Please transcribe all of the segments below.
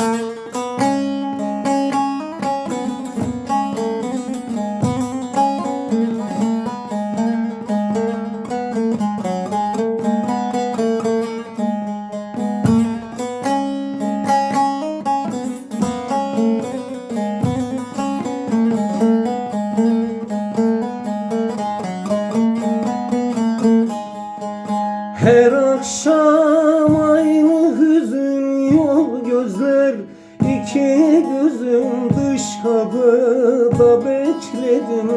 Her akşam iki gözüm dış kapıda bekledim.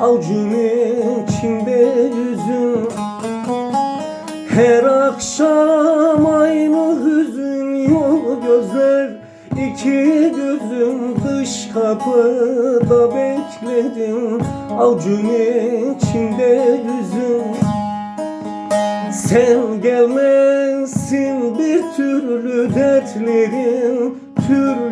Avcunun içinde yüzüm. Her akşam aynı hüzün yol gözler. İki gözüm dış kapıda bekledim. Avcunun içinde yüzüm. Sen gelmezsin bir türlü dertlerin Türlü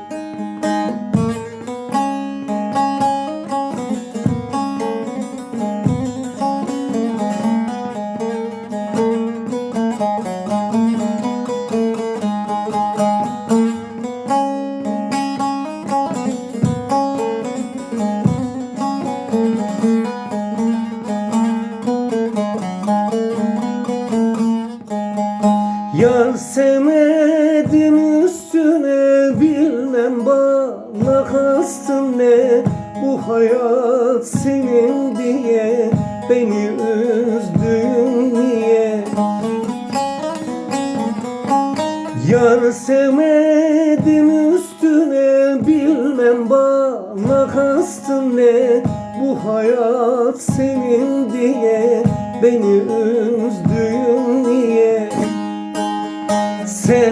Yar sevmedim üstüne bilmem bana kastın ne. Bu hayat senin diye beni üzdün niye? Yar sevmedim üstüne bilmem bana kastın ne. Bu hayat senin diye beni üzdün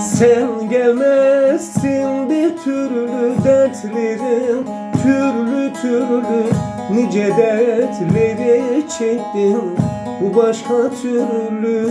sen gelmezsin bir türlü dertlerim Türlü türlü nice dertleri çektim. Bu başka türlü